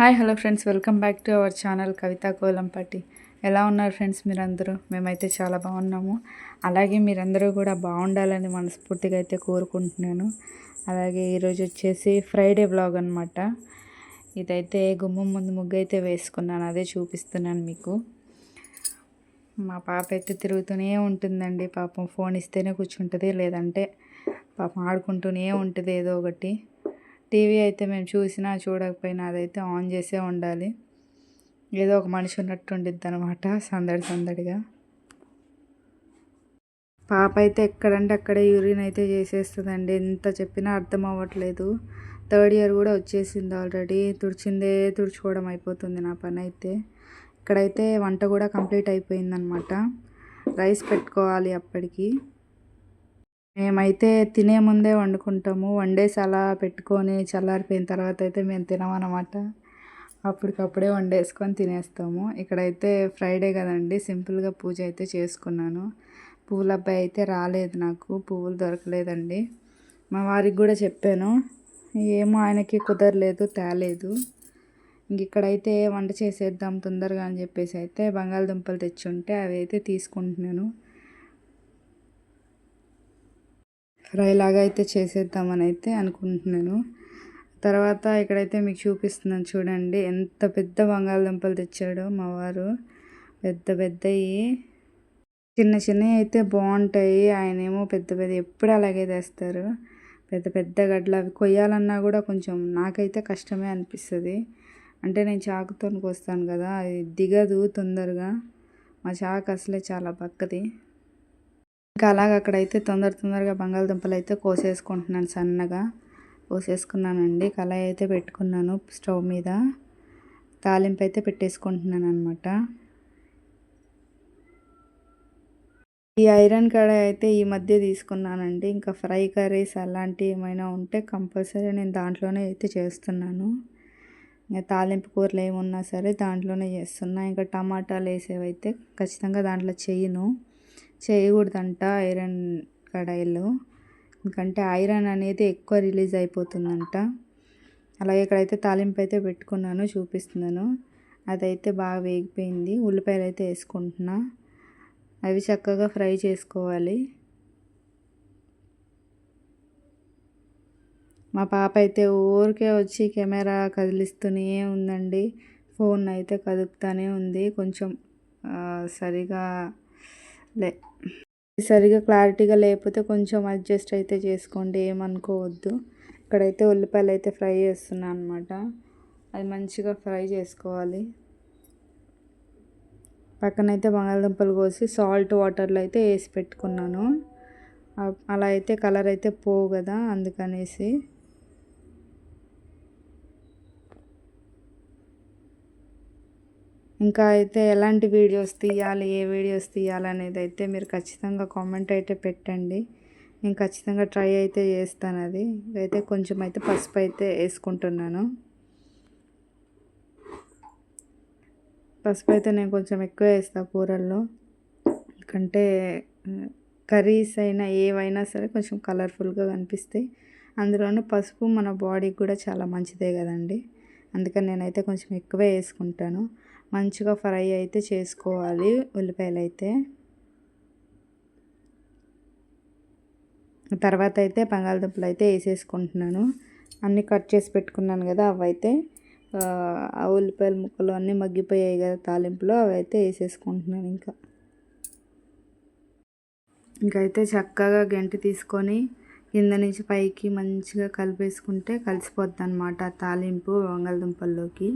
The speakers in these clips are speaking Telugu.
Hi hello friends. Welcome back to our channel Kavitha Kolampatti. ఎలా ఉన్నారు ఫ్రెండ్స్ మీరందరూ? మేమైతే చాలా బాగున్నాము. అలాగే మీరందరూ కూడా బాగుండాలని మనస్ఫూర్తిగా అయితే కోరుకుంటున్నాను. అలాగే ఈరోజు వచ్చేసి ఫ్రైడే బ్లాగ్ అనమాట ఇదైతే గుమ్మం ముందు ముగ్గు అయితే వేసుకున్నాను. అదే చూపిస్తున్నాను మీకు. మా పాప అయితే తిరుగుతూనే ఉంటుందండి. పాపం ఫోన్ ఇస్తేనే కూర్చుంటుంది లేదంటే పాపం ఆడుకుంటూనే ఉంటుంది ఏదో ఒకటి. టీవీ అయితే మేము చూసినా చూడకపోయినా అదైతే ఆన్ చేసే ఉండాలి. ఏదో ఒక మనిషి ఉన్నట్టు ఉండిద్ది అనమాట సందడి సందడిగా. పాప అయితే ఎక్కడంటే అక్కడే యూరిన్ అయితే చేసేస్తుందండి. ఎంత చెప్పినా అర్థం అవ్వట్లేదు. థర్డ్ ఇయర్ కూడా వచ్చేసింది ఆల్రెడీ. తుడిచిందే తుడుచుకోవడం అయిపోతుంది నా పని అయితే. ఇక్కడైతే వంట కూడా కంప్లీట్ అయిపోయిందనమాట రైస్ పెట్టుకోవాలి అప్పటికి. మేమైతే తినే ముందే వండుకుంటాము. వండేసి అలా పెట్టుకొని చల్లారిపోయిన తర్వాత అయితే మేము తినమన్నమాట. అప్పటికప్పుడే వండేసుకొని తినేస్తాము. ఇక్కడైతే ఫ్రైడే కదండి. సింపుల్గా పూజ అయితే చేసుకున్నాను. పువ్వుల అబ్బాయి అయితే రాలేదు నాకు. పువ్వులు దొరకలేదండి. మా వారికి కూడా చెప్పాను. ఏమో ఆయనకి కుదరలేదు తేలేదు. ఇంక ఇక్కడైతే వంట చేసేద్దాం తొందరగా అని చెప్పేసి అయితే బంగాళదుంపలు తెచ్చి ఉంటే అవి అయితే తీసుకుంటున్నాను. ఫ్రై లాగా అయితే చేసేద్దామని అయితే అనుకుంటున్నాను. తర్వాత ఇక్కడైతే మీకు చూపిస్తున్నాను చూడండి. ఎంత పెద్ద బంగాళదుంపలు తెచ్చాడో మా వారు. పెద్ద పెద్దవి చిన్న చిన్నవి అయితే బాగుంటాయి. ఆయన ఏమో పెద్ద పెద్ద ఎప్పుడు అలాగే తెస్తారు. పెద్ద పెద్ద గడ్డలు అవి కొయ్యాలన్నా కూడా కొంచెం నాకైతే కష్టమే అనిపిస్తుంది. అంటే నేను చాకుతో వస్తాను కదా అది దిగదు తొందరగా. మా చాకు అసలే చాలా పక్కది. ఇంకా అలాగ అక్కడైతే తొందర తొందరగా బంగాళదుంపలు అయితే కోసేసుకుంటున్నాను సన్నగా. కోసేసుకున్నానండి. కళాయి అయితే పెట్టుకున్నాను స్టవ్ మీద. తాలింపు అయితే పెట్టేసుకుంటున్నాను అనమాట ఈ ఐరన్ కడాయి అయితే ఈ మధ్య తీసుకున్నానండి. ఇంకా ఫ్రై కర్రీస్ అలాంటివి ఏమైనా ఉంటే కంపల్సరీ నేను దాంట్లోనే అయితే చేస్తున్నాను. ఇంకా తాలింపు కూరలు ఏమున్నా సరే దాంట్లోనే చేస్తున్నా. ఇంకా టమాటాలు వేసేవైతే ఖచ్చితంగా దాంట్లో చెయ్యను చేయకూడదంట ఐరన్ కడాయిలో. ఎందుకంటే ఐరన్ అనేది ఎక్కువ రిలీజ్ అయిపోతుందంట. అలాగే ఇక్కడైతే తాలింపు అయితే పెట్టుకున్నాను చూపిస్తున్నాను. అదైతే బాగా వేగిపోయింది. ఉల్లిపాయలు అయితే వేసుకుంటున్నా. అవి చక్కగా ఫ్రై చేసుకోవాలి. మా పాప అయితే ఊరికే వచ్చి కెమెరా కదిలిస్తూనే ఉందండి. ఫోన్ అయితే కదుపుతూనే ఉంది. కొంచెం సరిగా లే సరిగా క్లారిటీగా లేకపోతే కొంచెం అడ్జస్ట్ అయితే చేసుకోండి ఏమనుకోవద్దు. ఇక్కడైతే ఉల్లిపాయలు అయితే ఫ్రై చేస్తున్నాను అనమాట అది మంచిగా ఫ్రై చేసుకోవాలి. పక్కనైతే బంగాళదుంపలు కోసి సాల్ట్ వాటర్లో అయితే వేసి పెట్టుకున్నాను. అలా అయితే కలర్ అయితే పోవు కదా అందుకనేసి. ఇంకా అయితే ఎలాంటి వీడియోస్ తీయాలి ఏ వీడియోస్ తీయాలి అనేది అయితే మీరు ఖచ్చితంగా కామెంట్ అయితే పెట్టండి. నేను ఖచ్చితంగా ట్రై అయితే చేస్తాను అది. అయితే కొంచెం అయితే పసుపు అయితే వేసుకుంటున్నాను. పసుపు అయితే నేను కొంచెం ఎక్కువ వేస్తాను కూరల్లో. ఎందుకంటే కర్రీస్ అయినా ఏవైనా సరే కొంచెం కలర్ఫుల్గా కనిపిస్తాయి. అందులోనూ పసుపు మన బాడీకి కూడా చాలా మంచిదే కదండి. అందుకని నేనైతే కొంచెం ఎక్కువే వేసుకుంటాను. మంచిగా ఫ్రై అయితే చేసుకోవాలి ఉల్లిపాయలు అయితే తర్వాత అయితే బంగాళదుంపలు అయితే వేసేసుకుంటున్నాను. అన్నీ కట్ చేసి పెట్టుకున్నాను కదా అవైతే. ఆ ఉల్లిపాయల ముక్కలు అన్నీ మగ్గిపోయాయి కదా తాలింపులో అవి అయితే వేసేసుకుంటున్నాను ఇంకా. ఇంకైతే చక్కగా గంటి తీసుకొని కింద నుంచి పైకి మంచిగా కలిపేసుకుంటే కలిసిపోద్ది అనమాట తాలింపు బంగాళదుంపల్లోకి.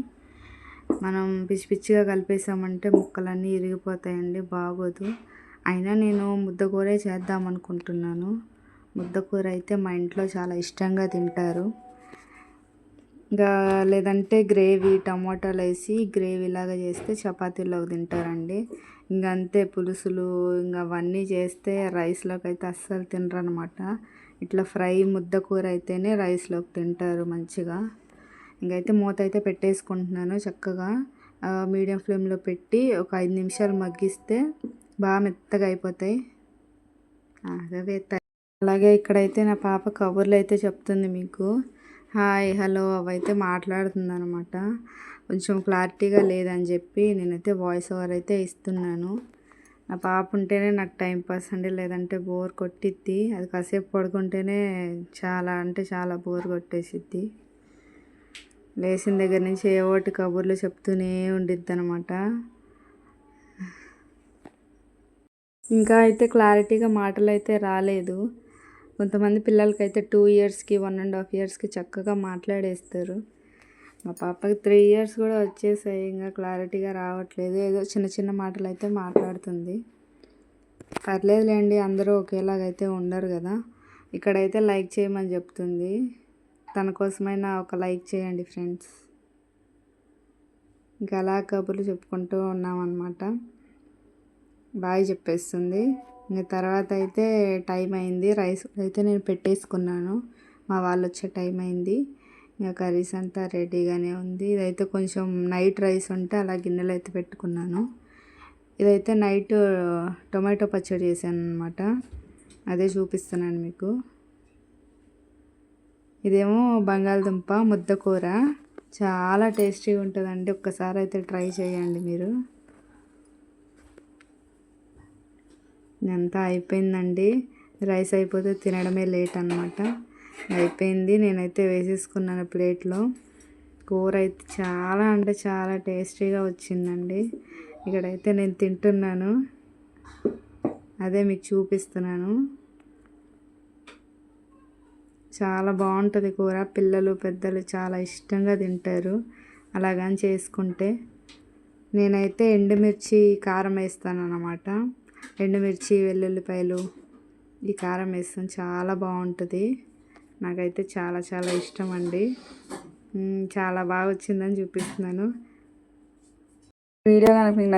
మనం పిచ్చి పిచ్చిగా కలిపేసామంటే ముక్కలన్నీ ఇరిగిపోతాయండి బాగోదు. అయినా నేను ముద్దకూరే చేద్దాం అనుకుంటున్నాను ముద్దకూర అయితే మా ఇంట్లో చాలా ఇష్టంగా తింటారు. ఇంకా లేదంటే గ్రేవీ టమాటాలు వేసి గ్రేవీ లాగా చేస్తే చపాతీలోకి తింటారండి. ఇంకా అంతే పులుసులు ఇంకా అవన్నీ చేస్తే రైస్లోకి అయితే అస్సలు తినరు అనమాట ఇట్లా ఫ్రై ముద్ద కూర అయితేనే రైస్లోకి తింటారు మంచిగా. ఇంకైతే మూత అయితే పెట్టేసుకుంటున్నాను చక్కగా. మీడియం ఫ్లేమ్లో పెట్టి ఒక ఐదు నిమిషాలు మగ్గిస్తే బాగా మెత్తగా అయిపోతాయి. అదే అలాగే ఇక్కడైతే నా పాప కబుర్లు అయితే చెప్తుంది మీకు. హాయ్ హలో అవైతే మాట్లాడుతుంది అనమాట కొంచెం క్లారిటీగా లేదని చెప్పి నేనైతే వాయిస్ ఓవర్ అయితే ఇస్తున్నాను. నా పాప ఉంటేనే నాకు టైం పాస్ అండి లేదంటే బోర్ కొట్టిద్ది. అది కాసేపు పడుకుంటేనే చాలా అంటే చాలా బోర్ కొట్టేసిద్ది. లేచిన దగ్గర నుంచి ఏ ఒకటి కబుర్లు చెప్తూనే ఉండిద్ది అనమాట ఇంకా అయితే క్లారిటీగా మాటలు అయితే రాలేదు. కొంతమంది పిల్లలకైతే టూ ఇయర్స్కి వన్ అండ్ హాఫ్ ఇయర్స్కి చక్కగా మాట్లాడేస్తారు. మా పాపకి త్రీ ఇయర్స్ కూడా వచ్చేసాయి. ఇంకా క్లారిటీగా రావట్లేదు. ఏదో చిన్న చిన్న మాటలు అయితే మాట్లాడుతుంది. పర్లేదులేండి అందరూ ఒకేలాగైతే ఉండరు కదా. ఇక్కడైతే లైక్ చేయమని చెప్తుంది. తన కోసమైనా ఒక లైక్ చేయండి ఫ్రెండ్స్. ఇంకా అలా కబుర్లు చెప్పుకుంటూ ఉన్నామన్నమాట. బాయ్ చెప్పేస్తుంది. ఇంకా తర్వాత అయితే టైం అయింది. రైస్ అయితే నేను పెట్టేసుకున్నాను. మా వాళ్ళు వచ్చే టైం అయింది. ఇంకా కర్రీస్ అంతా రెడీగానే ఉంది. ఇదైతే కొంచెం నైట్ రైస్ ఉంటే అలా గిన్నెలు అయితే పెట్టుకున్నాను. ఇదైతే నైట్ టొమాటో పచ్చడి చేశాను అనమాట అదే చూపిస్తున్నాను మీకు. ఇదేమో బంగాళదుంప ముద్దకూర చాలా టేస్టీగా ఉంటుందండి. ఒక్కసారి అయితే ట్రై చేయండి మీరు. ఇదంతా అయిపోయిందండి. రైస్ అయిపోతే తినడమే లేట్ అనమాట అయిపోయింది. నేనైతే వేసేసుకున్నాను ప్లేట్లో. కూర అయితే చాలా అంటే చాలా టేస్టీగా వచ్చిందండి. ఇక్కడైతే నేను తింటున్నాను. అదే మీకు చూపిస్తున్నాను. చాలా బాగుంటుంది కూర. పిల్లలు పెద్దలు చాలా ఇష్టంగా తింటారు. అలాగని చేసుకుంటే నేనైతే ఎండుమిర్చి కారం వేస్తాను అన్నమాట ఎండుమిర్చి వెల్లుల్లిపాయలు ఈ కారం వేస్తాను. చాలా బాగుంటుంది. నాకైతే చాలా చాలా ఇష్టం అండి చాలా బాగా వచ్చిందని చూపిస్తున్నాను. వీడియో కనుక మీకు